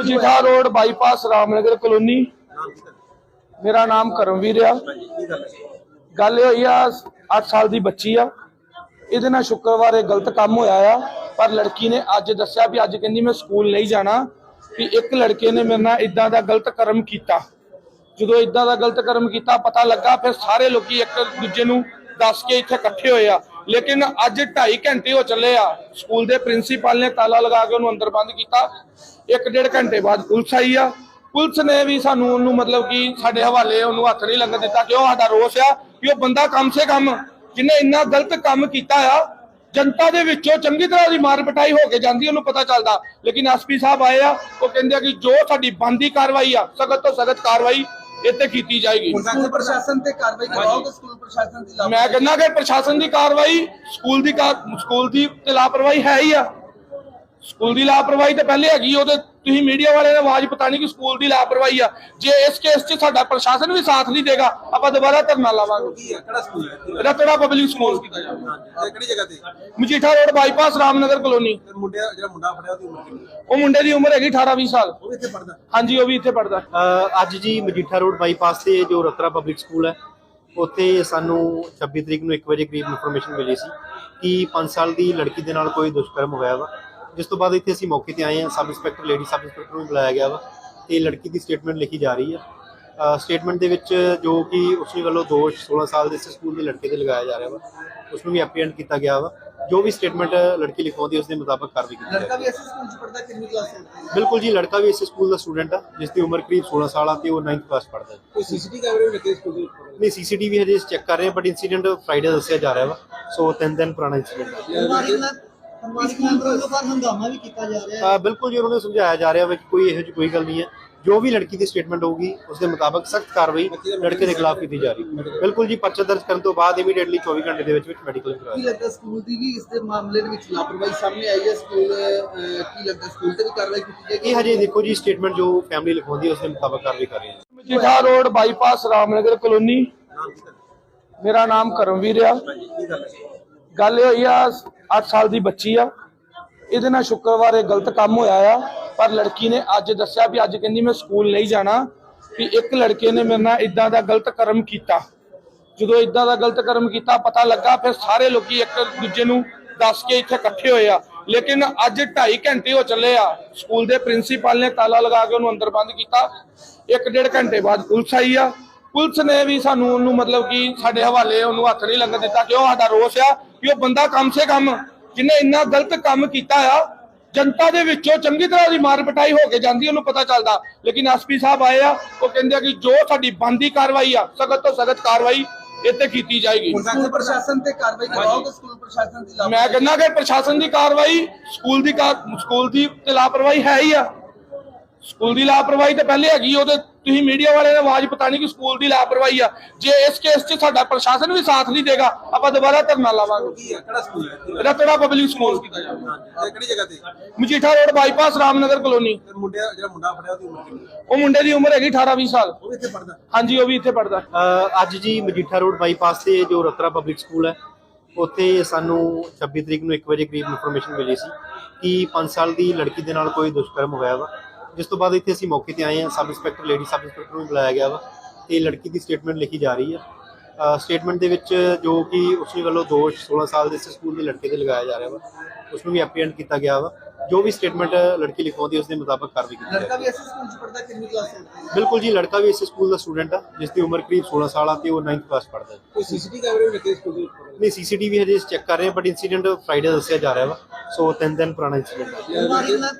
Majitha road bypass Ramnagar colony. ਮੇਰਾ ਨਾਮ ਕਰਮਵੀਰ ਆ। ਗੱਲ ਇਹ ਹੋਈ ਆ 8 ਸਾਲ ਦੀ ਬੱਚੀ ਆ। ਇਹਦੇ ਨਾਲ ਸ਼ੁੱਕਰਵਾਰ ਇਹ ਗਲਤ ਕੰਮ ਹੋਇਆ ਆ। ਪਰ ਲੜਕੀ ਨੇ ਅੱਜ ਦੱਸਿਆ ਵੀ ਅੱਜ ਕਹਿੰਦੀ ਮੈਂ ਸਕੂਲ ਨਹੀਂ ਜਾਣਾ। ਵੀ ਇੱਕ ਲੜਕੇ ਨੇ ਮੇਰੇ ਨਾਲ ਇਦਾਂ ਦਾ ਗਲਤ ਕਰਮ ਕੀਤਾ। ਜਦੋਂ ਇਦਾਂ ਦਾ ਗਲਤ ਕਰਮ ਕੀਤਾ, ਪਤਾ ਲੱਗਾ, ਫਿਰ ਸਾਰੇ ਲੋਕੀ ਇੱਕ ਦੂਜੇ ਨੂੰ ਦੱਸ ਕੇ ਇੱਥੇ ਇਕੱਠੇ ਹੋਏ ਆ। ਲੇਕਿਨ ਅੱਜ 2.5 ਘੰਟੇ ਹੋ ਚੱਲੇ ਆ। ਸਕੂਲ ਦੇ ਪ੍ਰਿੰਸੀਪਲ ਨੇ ਤਾਲਾ ਲਗਾ ਕੇ ਉਹਨੂੰ ਅੰਦਰ ਬੰਦ ਕੀਤਾ। ਇੱਕ ਡੇਢ ਘੰਟੇ ਬਾਅਦ ਪੁਲਿਸ ਆਈ ਆ। ਪੁਲਿਸ ਨੇ ਵੀ ਸਾਨੂੰ ਉਹਨੂੰ ਮਤਲਬ ਕਿ ਸਾਡੇ ਹਵਾਲੇ ਉਹਨੂੰ ਹੱਥ ਨਹੀਂ ਲੱਗਣ ਦਿੱਤਾ ਕਿ ਉਹ ਸਾਡਾ ਰੋਸ ਆ ਕਿ ਉਹ ਬੰਦਾ ਕੰਮ ਸੇ ਕਮ ਜਿਹਨੇ ਇੰਨਾ ਗਲਤ ਕੰਮ ਕੀਤਾ ਆ, ਜਨਤਾ ਦੇ ਵਿੱਚੋਂ ਚੰਗੀ ਤਰ੍ਹਾਂ ਦੀ ਮਾਰ ਪਟਾਈ ਹੋ ਕੇ ਜਾਂਦੀ, ਉਹਨੂੰ ਪਤਾ ਚੱਲਦਾ। ਲੇਕਿਨ ਐਸਪੀ ਸਾਹਿਬ ਆਏ ਆ, ਉਹ ਕਹਿੰਦੇ ਆ ਕਿ ਜੋ ਸਾਡੀ ਬੰਦੀ ਕਾਰਵਾਈ ਆ, ਸਖਤ ਤੋਂ ਸਖਤ ਕਾਰਵਾਈ ਇੱਥੇ ਕੀਤੀ ਜਾਏਗੀ। ਸਕੂਲ ਪ੍ਰਸ਼ਾਸਨ ਤੇ ਕਾਰਵਾਈ ਕਰਵਾਓਗੇ ਸਕੂਲ ਪ੍ਰਸ਼ਾਸਨ ਦੀ ਮੈਂ ਕਹਿੰਦਾ ਕਿ ਪ੍ਰਸ਼ਾਸਨ ਦੀ ਕਾਰਵਾਈ ਸਕੂਲ ਦੀ ਕਾ- ਸਕੂਲ ਦੀ ਤੇ ਲਾਪਰਵਾਹੀ ਹੈ ਹੀ ਆ। ਸਕੂਲ ਦੀ ਲਾਪਰਵਾਹੀ ਤਾਂ ਪਹਿਲੇ ਹੈਗੀ ਉਹਦੇ ਤੁਸੀਂ ਮੀਡੀਆ ਵਾਲਿਆਂ ਨੇ ਆਵਾਜ਼ ਪਤਾ ਨਹੀਂ ਕਿ ਸਕੂਲ ਦੀ ਲਾਪਰਵਾਹੀ ਆ। ਜੇ ਇਸ ਕੇਸ 'ਚ ਸਾਡਾ ਪ੍ਰਸ਼ਾਸਨ ਵੀ ਸਾਥ ਨਹੀਂ ਦੇਗਾ ਆਪਾਂ ਦੁਬਾਰਾ ਧਰਨਾ ਲਾਵਾਂਗੇ। ਕੀ ਹੈ ਕਿਹੜਾ ਸਕੂਲ ਹੈ ਇਹਦਾ ਕਿਹੜਾ ਪਬਲਿਕ ਸਕੂਲ ਇਹ ਕਿਹੜੀ ਜਗ੍ਹਾ ਤੇ? Majitha road bypass Ramnagar colony ਮੁੰਡੇ ਜਿਹੜਾ ਮੁੰਡਾ ਫੜਿਆ ਉਹਦੀ ਉਮਰ ਕਿੰਨੀ? ਹੈ ਉਹ ਮੁੰਡੇ ਦੀ ਉਮਰ ਹੈਗੀ 18 20 ਸਾਲ। ਉਹ ਵੀ ਇੱਥੇ ਪੜਦਾ ਹਾਂਜੀ ਉਹ ਵੀ ਇੱਥੇ ਪੜਦਾ ਅ, ਅੱਜ ਜੀ ਮਜੀਠਾ ਰੋਡ ਬਾਈਪਾਸ ਤੇ ਜੋ ਰਤਰਾ ਪਬਲਿਕ ਸਕੂਲ ਹੈ ਉੱਥੇ ਸਾਨੂੰ 26 ਤਰੀਕ ਨੂੰ 1 ਵਜੇ ਕਰੀਬ ਇਨਫੋਰਮੇਸ਼ਨ ਮਿਲੀ ਸੀ ਕਿ 5 ਸਾਲ ਦੀ ਲੜਕੀ ਦੇ ਨਾਲ ਕੋਈ ਦੁਸ਼ਕਰਮ ਹੋਇਆ ਵਾ। ਜਿਸ ਤੋਂ ਬਾਅਦ ਇੱਥੇ ਅਸੀਂ ਮੌਕੇ ਤੇ ਆਏ ਹਾਂ sub inspector lady sub inspector ਨੂੰ ਬੁਲਾਇਆ ਗਿਆ ਵਾ ਤੇ ਲੜਕੀ ਦੀ ਸਟੇਟਮੈਂਟ ਲਿਖੀ ਜਾ ਰਹੀ ਹੈ। ਸਟੇਟਮੈਂਟ ਦੇ ਵਿੱਚ ਜੋ ਕਿ ਉਸਨੇ ਵੱਲੋਂ ਦੋਸ਼ 16 ਸਾਲ ਦੇ ਸਕੂਲ ਦੇ ਲੜਕੇ ਤੇ ਲਗਾਇਆ ਜਾ ਰਿਹਾ ਵਾ ਉਸ ਨੂੰ ਵੀ ਐਪਰੀਹੈਂਡ ਕੀਤਾ ਗਿਆ ਵਾ। ਜੋ ਵੀ ਸਟੇਟਮੈਂਟ ਲੜਕੀ ਲਿਖਾਉਂਦੀ ਉਸ ਦੇ ਮੁਤਾਬਕ ਕਾਰਵਾਈ ਕੀਤੀ ਲੜਕਾ ਜਾਏਗੀ ਵੀ ਇਸੇ ਸਕੂਲ 'ਚ ਪੜਦਾ ਕਿੰਨੀ ਕਲਾਸ ਹੈ ਬਿਲਕੁਲ ਜੀ ਲੜਕਾ ਵੀ ਇਸੇ ਸਕੂਲ ਦਾ ਸਟੂਡੈਂਟ ਆ ਜਿਸ ਦੀ ਉਮਰ ਕਰੀਬ 16 ਸਾਲ ਆ ਤੇ ਉਹ 9th ਕਲਾਸ ਪੜ੍ਹਦਾ ਹੈ। ਕੋਈ ਸੀਸੀਟੀਵੀ ਕੈਮਰੇ ਵੀ ਲੱਗੇ ਸਕੂਲ ਦੇ ਨਹੀਂ ਸੀਸੀਟੀਵੀ ਹਜੇ ਚੈੱਕ ਕਰ ਰਹੇ ਹਾਂ ਬਟ ਇਨਸੀਡੈਂਟ ਫਰਾਈਡੇ ਦੱਸਿਆ ਜਾ ਰਿਹਾ ਵਾ ਸੋ ਤਿੰਨ ਦਿਨ ਪੁਰਾਣਾ ਇਨਸੀਡੈਂਟ ਪਰਿਵਾਰਿਕ ਮੈਂਬਰਾਂ ਵੱਲੋਂ ਬਾਹਰ ਹੰਗਾਮਾ ਵੀ ਕੀਤਾ ਜਾ ਰਿਹਾ ਹੈ। ਹੈ ਬਿਲਕੁਲ ਜੀ ਉਹਨਾਂ ਨੂੰ ਸਮਝਾਇਆ ਜਾ ਰਿਹਾ ਵਾ ਕਿ ਕੋਈ ਇਹੋ ਜਿਹੀ ਕੋਈ ਗੱਲ ਨਹੀਂ ਹੈ। ਜੋ ਵੀ ਲੜਕੀ ਦੀ ਸਟੇਟਮੈਂਟ ਹੋਊਗੀ ਉਸ ਦੇ ਮੁਤਾਬਕ ਸਖਤ ਕਾਰਵਾਈ ਲੜਕੇ ਦੇ ਖਿਲਾਫ ਕੀਤੀ ਜਾ ਰਹੀ ਹੈ। ਬਿਲਕੁਲ ਜੀ ਪਰਚਾ ਦਰਜ ਕਰਨ ਤੋਂ ਬਾਅਦ ਇਮੀਡੀਏਟਲੀ 24 ਘੰਟੇ ਦੇ ਵਿੱਚ ਵਿੱਚ ਮੈਡੀਕਲ ਕੀ ਕਰਵਾਇਆ ਲੱਗਦਾ ਸਕੂਲ ਦੀ ਵੀ ਇਸ ਦੇ ਮਾਮਲੇ ਦੇ ਵਿੱਚ ਲਾਪਰਵਾਹੀ ਸਾਹਮਣੇ ਆਈ ਹੈ? ਸਕੂਲ ਅਹ, ਕੀ ਲੱਗਦਾ ਸਕੂਲ ਤੇ ਵੀ ਕਾਰਵਾਈ ਕੀਤੀ ਜਾਏਗੀ? ਇਹ ਹਜੇ ਦੇਖੋ ਜੀ ਸਟੇਟਮੈਂਟ ਜੋ ਫੈਮਿਲੀ ਲਿਖਾਉਂਦੀ ਹੈ ਉਸ ਦੇ ਮੁਤਾਬਕ ਕਾਰਵਾਈ ਕਰ ਰਹੀ ਹੈ। Majitha road bypass Ramnagar colony. ਮੇਰਾ ਨਾਮ ਕਰਮਵੀਰ ਆ। ਗੱਲ ਇਹ ਹੋਈ ਆ 8 ਸਾਲ ਦੀ ਬੱਚੀ ਆ। ਇਹਦੇ ਨਾਲ ਸ਼ੁੱਕਰਵਾਰ ਇਹ ਗਲਤ ਕੰਮ ਹੋਇਆ ਆ। ਪਰ ਲੜਕੀ ਨੇ ਅੱਜ ਦੱਸਿਆ ਵੀ ਅੱਜ ਕਹਿੰਦੀ ਮੈਂ ਸਕੂਲ ਨਹੀਂ ਜਾਣਾ, ਵੀ ਇੱਕ ਲੜਕੇ ਨੇ ਮੇਰੇ ਨਾਲ ਇਦਾਂ ਦਾ ਗਲਤ ਕਰਮ ਕੀਤਾ। ਜਦੋਂ ਇਦਾਂ ਦਾ ਗਲਤ ਕਰਮ ਕੀਤਾ, ਪਤਾ ਲੱਗਾ, ਫਿਰ ਸਾਰੇ ਲੋਕੀ ਇੱਕ ਦੂਜੇ ਨੂੰ ਦੱਸ ਕੇ ਇੱਥੇ ਇਕੱਠੇ ਹੋਏ ਆ। ਲੇਕਿਨ ਅੱਜ 2.5 ਘੰਟੇ ਹੋ ਚੱਲੇ ਆ। ਸਕੂਲ ਦੇ ਪ੍ਰਿੰਸੀਪਲ ਨੇ ਤਾਲਾ ਲਗਾ ਕੇ ਉਹਨੂੰ ਅੰਦਰ ਬੰਦ ਕੀਤਾ। ਇੱਕ ਡੇਢ ਘੰਟੇ ਬਾਅਦ ਪੁਲਿਸ ਆਈ ਆ। ਪੁਲਿਸ ਨੇ ਵੀ ਸਾਨੂੰ ਉਹਨੂੰ ਮਤਲਬ ਕਿ ਸਾਡੇ ਹਵਾਲੇ ਉਹਨੂੰ ਹੱਥ ਨਹੀਂ ਲੱਗਣ ਦਿੱਤਾ ਕਿ ਉਹ ਸਾਡਾ ਰੋਸ ਆ ਕਿ ਉਹ ਬੰਦਾ ਕਮ ਸੇ ਕਮ ਜਿਹਨੇ ਇੰਨਾ ਗਲਤ ਕੰਮ ਕੀਤਾ ਆ ਜਨਤਾ ਦੇ ਵਿੱਚੋਂ ਚੰਗੀ ਤਰ੍ਹਾਂ ਦੀ ਮਾਰ ਪਟਾਈ ਹੋ ਕੇ ਜਾਂਦੀ ਉਹਨੂੰ ਪਤਾ ਚੱਲਦਾ। ਲੇਕਿਨ ਐਸਪੀ ਸਾਹਿਬ ਆਏ ਆ ਉਹ ਕਹਿੰਦੇ ਆ ਕਿ ਜੋ ਸਾਡੀ ਬੰਦੀ ਕਾਰਵਾਈ ਆ ਸਖਤ ਤੋਂ ਸਖਤ ਕਾਰਵਾਈ ਇੱਥੇ ਕੀਤੀ ਜਾਏਗੀ। ਸਕੂਲ ਪ੍ਰਸ਼ਾਸਨ ਤੇ ਕਾਰਵਾਈ ਕਰਵਾਓਗੇ ਸਕੂਲ ਪ੍ਰਸ਼ਾਸਨ ਦੀ ਮੈਂ ਕਹਿੰਦਾ ਕਿ ਪ੍ਰਸ਼ਾਸਨ ਦੀ ਕਾਰਵਾਈ ਸਕੂਲ ਦੀ ਸਕੂਲ ਦੀ ਤੇ ਲਾਪਰਵਾਹੀ ਹੈ ਹੀ ਆ। ਸਕੂਲ ਦੀ ਲਾਪਰਵਾਹੀ ਤਾਂ ਪਹਿਲੇ ਹੈਗੀ ਉਹਦੇ ਤੁਸੀਂ ਮੀਡੀਆ ਵਾਲਿਆਂ ਨੇ ਆਵਾਜ਼ ਪਤਾ ਨਹੀਂ ਕਿ ਸਕੂਲ ਦੀ ਲਾਪਰਵਾਹੀ ਆ। ਜੇ ਇਸ ਕੇਸ 'ਚ ਸਾਡਾ ਪ੍ਰਸ਼ਾਸਨ ਵੀ ਸਾਥ ਨਹੀਂ ਦੇਗਾ ਆਪਾਂ ਦੁਬਾਰਾ ਧਰਨਾ ਲਾਵਾਂਗੇ। ਕੀ ਹੈ ਕਿਹੜਾ ਸਕੂਲ ਹੈ ਇਹਦਾ ਕਿਹੜਾ ਪਬਲਿਕ ਸਕੂਲ ਇਹ ਕਿਹੜੀ ਜਗ੍ਹਾ ਤੇ? Majitha road bypass Ramnagar colony ਤੇ ਮੁੰਡੇ ਜਿਹੜਾ ਮੁੰਡਾ ਫੜਿਆ ਉਹਦੀ ਉਮਰ ਕਿੰਨੀ? ਹੈ ਉਹ ਮੁੰਡੇ ਦੀ ਉਮਰ ਹੈਗੀ 18 20 ਸਾਲ। ਉਹ ਵੀ ਇੱਥੇ ਪੜਦਾ ਹਾਂਜੀ ਉਹ ਵੀ ਇੱਥੇ ਪੜਦਾ ਅ, ਅੱਜ ਜੀ ਮਜੀਠਾ ਰੋਡ ਬਾਈਪਾਸ ਤੇ ਜੋ ਰਤਰਾ ਪਬਲਿਕ ਸਕੂਲ ਹੈ ਉੱਥੇ ਸਾਨੂੰ 26 ਤਰੀਕ ਨੂੰ 1 ਵਜੇ ਕਰੀਬ ਇਨਫੋਰਮੇਸ਼ਨ ਮਿਲੀ ਸੀ ਕਿ 5 ਸਾਲ ਦੀ ਲੜਕੀ ਦੇ ਨਾਲ ਕੋਈ ਦੁਸ਼ਕਰਮ ਹੋਇਆ ਵਾ। ਜਿਸ ਤੋਂ ਬਾਅਦ ਇੱਥੇ ਅਸੀਂ ਮੌਕੇ ਤੇ ਆਏ ਹਾਂ sub inspector lady sub inspector ਨੂੰ ਬੁਲਾਇਆ ਗਿਆ ਵਾ ਤੇ ਲੜਕੀ ਦੀ ਸਟੇਟਮੈਂਟ ਲਿਖੀ ਜਾ ਰਹੀ ਹੈ। ਸਟੇਟਮੈਂਟ ਦੇ ਵਿੱਚ ਜੋ ਕਿ ਉਸਨੇ ਵੱਲੋਂ ਦੋਸ਼ 16 ਸਾਲ ਦੇ ਸਕੂਲ ਦੇ ਲੜਕੇ ਤੇ ਲਗਾਇਆ ਜਾ ਰਿਹਾ ਵਾ ਉਸ ਨੂੰ ਵੀ ਐਪਰੀਹੈਂਡ ਕੀਤਾ ਗਿਆ ਵਾ। ਜੋ ਵੀ ਸਟੇਟਮੈਂਟ ਲੜਕੀ ਲਿਖਾਉਂਦੀ ਉਸ ਦੇ ਮੁਤਾਬਕ ਕਾਰਵਾਈ ਕੀਤੀ ਲੜਕਾ ਜਾਏਗੀ ਵੀ ਇਸੇ ਸਕੂਲ 'ਚ ਪੜਦਾ ਕਿੰਨੀ ਕਲਾਸ ਹੈ ਬਿਲਕੁਲ ਜੀ ਲੜਕਾ ਵੀ ਇਸੇ ਸਕੂਲ ਦਾ ਸਟੂਡੈਂਟ ਆ ਜਿਸ ਦੀ ਉਮਰ ਕਰੀਬ 16 ਸਾਲ ਆ ਤੇ ਉਹ 9th ਕਲਾਸ ਪੜ੍ਹਦਾ ਹੈ। ਕੋਈ ਸੀਸੀਟੀਵੀ ਕੈਮਰੇ ਵੀ ਲੱਗੇ ਸਕੂਲ ਦੇ ਵਿੱਚ? ਨਹੀਂ ਸੀਸੀਟੀਵੀ ਹਜੇ ਚੈੱਕ ਕਰ ਰਹੇ ਹਾਂ ਬਟ ਇਨਸੀਡੈਂਟ ਫਰਾਈਡੇ ਦੱਸਿਆ ਜਾ ਰਿਹਾ ਵਾ ਸੋ ਤਿੰਨ ਦਿਨ ਪੁਰਾਣਾ ਇਨਸੀਡੈਂਟ ਹੈ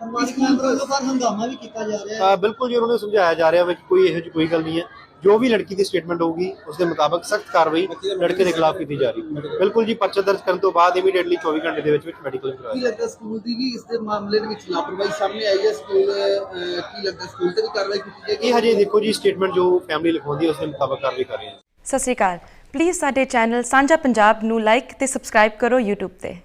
ਪਰਿਵਾਰਿਕ ਮੈਂ- ਪਰਿਵਾਰਿਕ ਮੈਂਬਰਾਂ ਵੱਲੋਂ ਬਾਹਰ ਹੰਗਾਮਾ ਵੀ ਕੀਤਾ ਜਾ ਰਿਹਾ ਹੈ। ਅ, ਬਿਲਕੁਲ ਜੀ ਉਹਨਾਂ ਨੂੰ ਸਮਝਾਇਆ ਜਾ ਰਿਹਾ ਵਾ ਕਿ ਕੋਈ ਇਹੋ ਜਿਹੀ ਕੋਈ ਗੱਲ ਨਹੀਂ ਹੈ। ਜੋ ਵੀ ਲੜਕੀ ਦੀ ਸਟੇਟਮੈਂਟ ਹੋਊਗੀ ਉਸ ਦੇ ਮੁਤਾਬਕ ਸਖਤ ਕਾਰਵਾਈ ਲੜਕੇ ਦੇ ਖਿਲਾਫ ਕੀਤੀ ਜਾ ਰਹੀ ਹੈ। ਬਿਲਕੁਲ ਜੀ ਪਰਚਾ ਦਰਜ ਕਰਨ ਤੋਂ ਬਾਅਦ ਇਮੀਡੀਏਟਲੀ 24 ਘੰਟੇ ਦੇ ਵਿੱਚ ਵਿੱਚ ਮੈਡੀਕਲ ਕੀ ਕਰਵਾਇਆ ਲੱਗਦਾ ਸਕੂਲ ਦੀ ਵੀ ਇਸ ਦੇ ਮਾਮਲੇ ਦੇ ਵਿੱਚ ਲਾਪਰਵਾਹੀ ਸਾਹਮਣੇ ਆਈ ਹੈ? ਸਕੂਲ ਅਹ, ਕੀ ਲੱਗਦਾ ਸਕੂਲ ਤੇ ਵੀ ਕਾਰਵਾਈ ਕੀਤੀ ਜਾਏਗੀ? ਇਹ ਹਜੇ ਦੇਖੋ ਜੀ ਸਟੇਟਮੈਂਟ ਜੋ ਫੈਮਿਲੀ ਲਿਖਾਉਂਦੀ ਹੈ ਉਸ ਦੇ ਮੁਤਾਬਕ ਕਾਰਵਾਈ ਕਰ ਰਹੀ ਹੈ। ਸਤਿ ਸ਼੍ਰੀ ਅਕਾਲ। ਪਲੀਜ਼ ਸਾਡੇ ਚੈਨਲ ਸਾਂਝਾ ਪੰਜਾਬ ਨੂੰ ਲਾਈਕ ਤੇ ਸਬਸਕ੍ਰਾਈਬ ਕਰੋ YouTube ਤੇ।